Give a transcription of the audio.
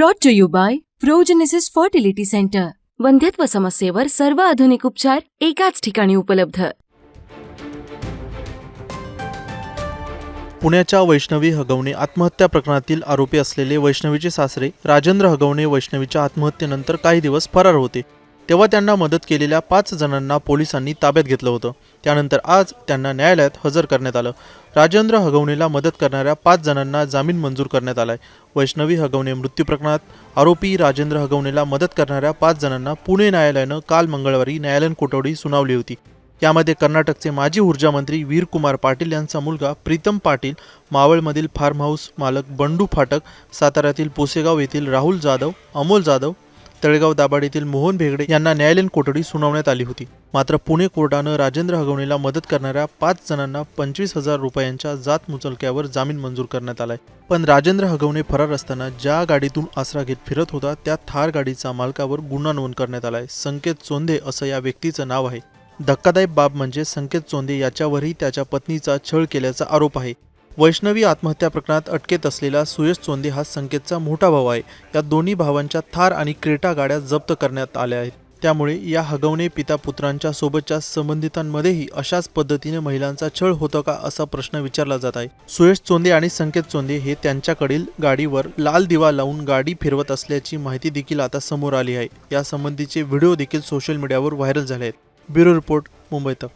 Brought to you by Progenesis fertility centre वंध्यत्व समस्येवर सर्व आधुनिक उपचार एकाच ठिकाणी उपलब्ध पुण्याच्या वैष्णवी हगवणे आत्महत्या प्रकरणातील आरोपी असलेले वैष्णवीचे सासरे राजेंद्र हगवणे वैष्णवीच्या आत्महत्येनंतर काही दिवस फरार होते तेव्हा त्यांना मदत केलेल्या पाच जणांना पोलिसांनी ताब्यात घेतलं होतं. त्यानंतर आज त्यांना न्यायालयात हजर करण्यात आलं. राजेंद्र हगवणेला मदत करणाऱ्या पाच जणांना जामीन मंजूर करण्यात आलाय. वैष्णवी हगवणे मृत्यू प्रकरणात आरोपी राजेंद्र हगवणेला मदत करणाऱ्या पाच जणांना पुणे न्यायालयानं काल मंगळवारी न्यायालयीन कोठडी सुनावली होती. यामध्ये कर्नाटकचे माजी ऊर्जा मंत्री वीरकुमार पाटील यांचा मुलगा प्रीतम पाटील मावळमधील फार्म हाऊस मालक बंडू फाटक साताऱ्यातील पोसेगाव येथील राहुल जाधव अमोल जाधव तळेगाव दाभाड येथील मोहन भेगडे यांना न्यायालयीन कोठडी सुनावण्यात आली होती. मात्र पुणे कोर्टानं राजेंद्र हगवणेला मदत करणाऱ्या पाच जणांना पंचवीस हजार रुपयांच्या जात मुचलक्यावर जामीन मंजूर करण्यात आलाय. पण राजेंद्र हगवणे फरार असताना ज्या गाडीतून आसरा घेत फिरत होता त्या थार गाडीचा मालकावर गुन्हा नोंद करण्यात आलाय. संकेत चोंदे असं या व्यक्तीचं नाव आहे. धक्कादायक बाब म्हणजे संकेत चोंदे याच्यावरही त्याच्या पत्नीचा छळ केल्याचा आरोप आहे. वैष्णवी आत्महत्या प्रकरणात अटकेत असलेला सुयश चोंदे हा संकेतचा मोठा भाऊ आहे. या दोन्ही भावांच्या थार आणि क्रेटा गाड्या जप्त करण्यात आल्या आहेत. त्यामुळे या हगवणे पिता पुत्रांच्या सोबतच्या संबंधितांमध्येही अशाच पद्धतीने महिलांचा छळ होतो का असा प्रश्न विचारला जात आहे. सुयश चोंदे आणि संकेत चोंदे हे त्यांच्याकडील गाडीवर लाल दिवा लावून गाडी फिरवत असल्याची माहिती देखील आता समोर आली आहे. यासंबंधीचे व्हिडिओ देखील सोशल मीडियावर व्हायरल झाले आहेत. ब्युरो रिपोर्ट मुंबई तक.